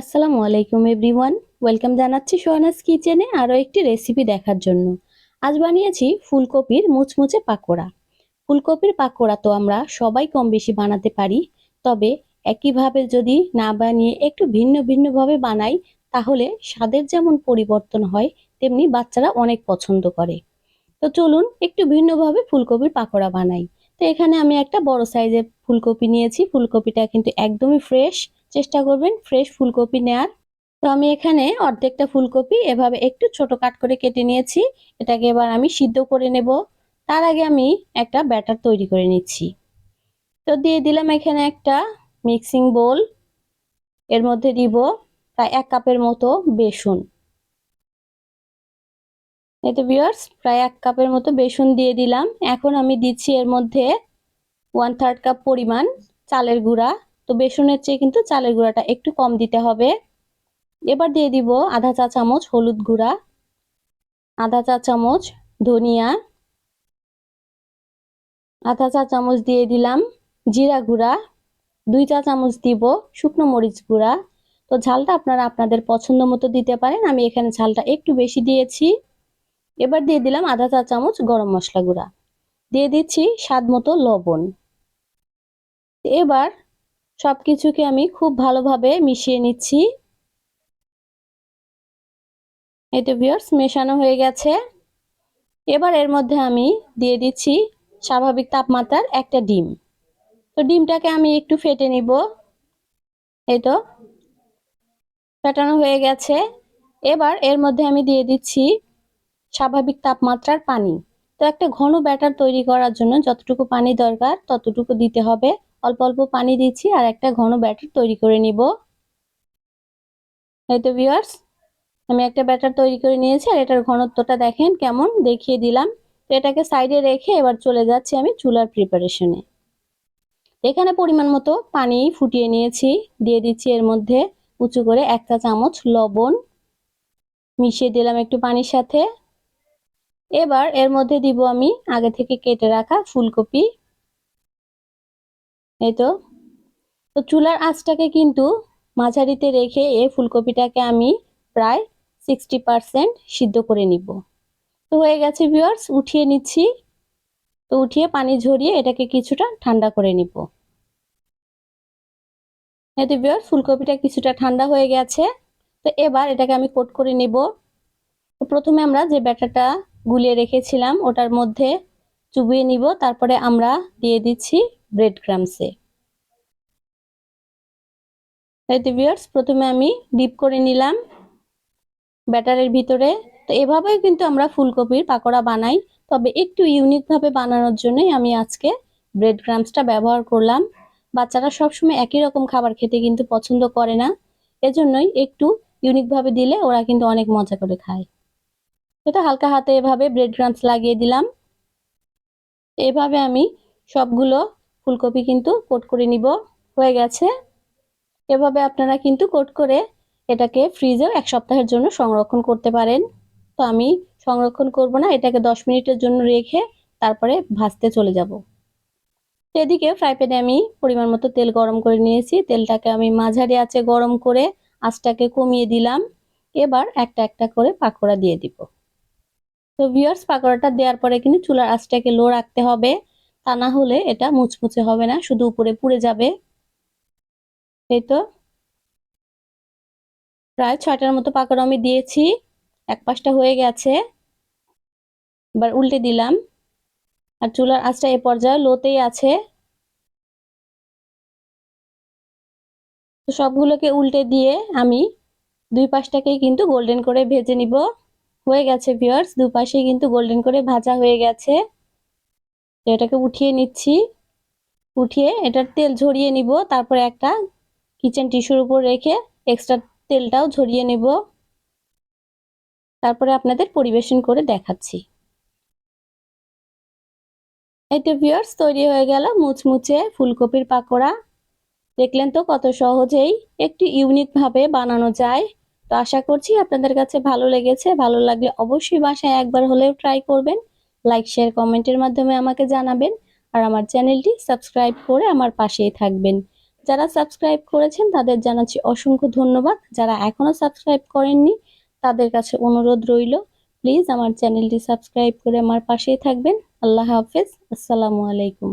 আসসালামু আলাইকুম everyone welcome জানাচ্ছি সোহানাস কিচেনে আরও একটি রেসিপি দেখার জন্য। আজ বানিয়েছি ফুলকপির মুচমুচে পাকোড়া। ফুলকপির পাকোড়া তো আমরা সবাই কম বেশি বানাতে পারি, তবে একইভাবে যদি না বানিয়ে একটু ভিন্ন ভিন্নভাবে বানাই, তাহলে স্বাদের যেমন পরিবর্তন হয়, তেমনি বাচ্চারা অনেক পছন্দ করে। তো চলুন একটু ভিন্নভাবে ফুলকপির পাকোড়া বানাই। তো এখানে আমি একটা বড় সাইজের ফুলকপি নিয়েছি। ফুলকপিটা কিন্তু একদমই ফ্রেশ চেষ্টা করবেন ফ্রেশ ফুলকপি নেয়ার। তো আমি এখানে অর্ধেকটা ফুলকপি এভাবে একটু ছোট কাট করে কেটে নিয়েছি। এটাকে এবার আমি সিদ্ধ করে নেব। তার আগে আমি একটা ব্যাটার তৈরি করে নিচ্ছি। তো দিয়ে দিলাম এখানে একটা মিক্সিং বোল। এর মধ্যে দিব প্রায় এক কাপের মতো বেসন। এই তো বিয়ার্স প্রায় এক কাপের মতো বেসন দিয়ে দিলাম। এখন আমি দিচ্ছি এর মধ্যে ওয়ান থার্ড কাপ পরিমাণ চালের গুঁড়া। তো বেসনের চেয়ে কিন্তু চালের গুঁড়াটা একটু কম দিতে হবে। এবার দিয়ে দিব আধা চা চামচ হলুদ গুঁড়া, আধা চা চামচ ধনিয়া, আধা চা চামচ দিয়ে দিলাম জিরা গুঁড়া, দুই চা চামচ দিব শুকনো মরিচ গুঁড়া। তো ঝালটা আপনারা আপনাদের পছন্দ মতো দিতে পারেন, আমি এখানে ঝালটা একটু বেশি দিয়েছি। এবার দিয়ে দিলাম আধা চা চামচ গরম মশলা গুঁড়া। দিয়ে দিচ্ছি স্বাদ মতো লবণ। এবার সব কিছুকে আমি খুব ভালোভাবে মিশিয়ে নিচ্ছি। এই তো ভিউয়ার্স, মেশানো হয়ে গেছে। এবার এর মধ্যে আমি দিয়ে দিচ্ছি স্বাভাবিক তাপমাত্রার একটা ডিম। তো ডিমটাকে আমি একটু ফেটে নিব। এই তো, ফেটানো হয়ে গেছে। এবার এর মধ্যে আমি দিয়ে দিচ্ছি স্বাভাবিক তাপমাত্রার পানি। তো একটা ঘন ব্যাটার তৈরি করার জন্য যতটুকু পানি দরকার ততটুকু দিতে হবে। অল্প অল্প পানি দিচ্ছি আর একটা ঘন ব্যাটার তৈরি করে নিব। এই তো ভিউয়ার্স আমি একটা ব্যাটার তৈরি করে নিয়েছি আর এটার ঘনত্বটা দেখেন কেমন, দেখিয়ে দিলাম। তো এটাকে সাইডে রেখে এবার চলে যাচ্ছি আমি চুলার প্রিপারেশনে এখানে পরিমাণ মতো পানি ফুটিয়ে নিয়েছি, দিয়ে দিচ্ছি এর মধ্যে উঁচু করে এক চা চামচ লবণ। মিশিয়ে দিলাম একটু পানির সাথে। এবার এর মধ্যে দিব আমি আগে থেকে কেটে রাখা ফুলকপি। এই তো? তো চুলার আঁচটাকে কিন্তু মাঝারিতে রেখে এই ফুলকপিটাকে আমি প্রায় সিক্সটি পারসেন্ট সিদ্ধ করে নিব। তো হয়ে গেছে ভিউয়ার্স উঠিয়ে নিচ্ছি। তো উঠিয়ে পানি ঝরিয়ে এটাকে কিছুটা ঠান্ডা করে নিব। এতে ভিউয়ার্স ফুলকপিটা কিছুটা ঠান্ডা হয়ে গেছে। তো এবার এটাকে আমি কোট করে নিব। তো প্রথমে আমরা যে ব্যাটারটা গুলিয়ে রেখেছিলাম, ওটার মধ্যে চুবিয়ে নিব। তারপরে আমরা দিয়ে দিচ্ছি ব্রেড ক্রামসে তাইতে ভিউয়ার্স প্রথমে আমি ডিপ করে নিলাম ব্যাটারের ভিতরে। তো এভাবেই কিন্তু আমরা ফুলকপির পাকোড়া বানাই। তবে একটু ইউনিকভাবে বানানোর জন্যই আমি আজকে ব্রেড ক্রামসটা ব্যবহার করলাম। বাচ্চারা সবসময় একই রকম খাবার খেতে কিন্তু পছন্দ করে না। এজন্যই একটু ইউনিকভাবে দিলে ওরা কিন্তু অনেক মজা করে খায়। এটা হালকা হাতে এভাবে ব্রেড ক্রামস লাগিয়ে দিলাম। এভাবে আমি সবগুলো ফুলকপি কিন্তু কোট করে নিব। হয়ে গেছে। এভাবে আপনারা কিন্তু কোট করে এটাকে ফ্রিজেও এক সপ্তাহের জন্য সংরক্ষণ করতে পারেন। তো আমি সংরক্ষণ করব না, এটাকে দশ মিনিটের জন্য রেখে তারপরে ভাজতে চলে যাব। তো এদিকে ফ্রাই প্যানে আমি পরিমাণ মতো তেল গরম করে নিয়েছি। তেলটাকে আমি মাঝারি আছে গরম করে আঁচটাকে কমিয়ে দিলাম। এবার একটা একটা করে পাকোড়া দিয়ে দিব। তো ভিউয়ার্স পাকোড়াটা দেওয়ার পরে কিন্তু চুলার আঁচটাকে লো রাখতে হবে। তা না হলে এটা মুচমুচে হবে না, শুধু উপরে পুড়ে যাবে। এই তো। প্রায় ছয়টার মতো পাকোড়া আমি দিয়েছি, এক পাশটা হয়ে গেছে। এবার উল্টে দিলাম। আর চুলার আঁচটা এ পর্যায়ে লোতেই আছে। তো সবগুলোকে উল্টে দিয়ে আমি দুই পাশটাকেই কিন্তু গোল্ডেন করে ভেজে নিব। হয়ে গেছে ভিউয়ার্স দুপাশে কিন্তু গোল্ডেন করে ভাজা হয়ে গেছে। তো এটাকে উঠিয়ে নিচ্ছি। উঠিয়ে এটার তেল ঝরিয়ে নিব। তারপরে একটা কিচেন টিস্যুর উপর রেখে এক্সট্রা তেলটাও ঝরিয়ে নেব। তারপরে আপনাদের পরিবেশন করে দেখাচ্ছি। এই তো ভিউয়ার্স তৈরি হয়ে গেল মুচমুচে ফুলকপির পাকোড়া। দেখলেন তো কত সহজেই একটু ইউনিকভাবে বানানো যায়। তো আশা করছি আপনাদের কাছে ভালো লেগেছে। ভালো লাগলে অবশ্যই বাসায় একবার হলেও ট্রাই করবেন। লাইক শেয়ার কমেন্টের মাধ্যমে আমাকে জানাবেন আর আমার চ্যানেলটি সাবস্ক্রাইব করে আমার পাশেই থাকবেন। যারা সাবস্ক্রাইব করেছেন তাদের জানাচ্ছি অসংখ্য ধন্যবাদ। যারা এখনও সাবস্ক্রাইব করেননি, তাদের কাছে অনুরোধ রইল, প্লিজ আমার চ্যানেলটি সাবস্ক্রাইব করে আমার পাশেই থাকবেন। আল্লাহ হাফেজ, আসসালামু আলাইকুম।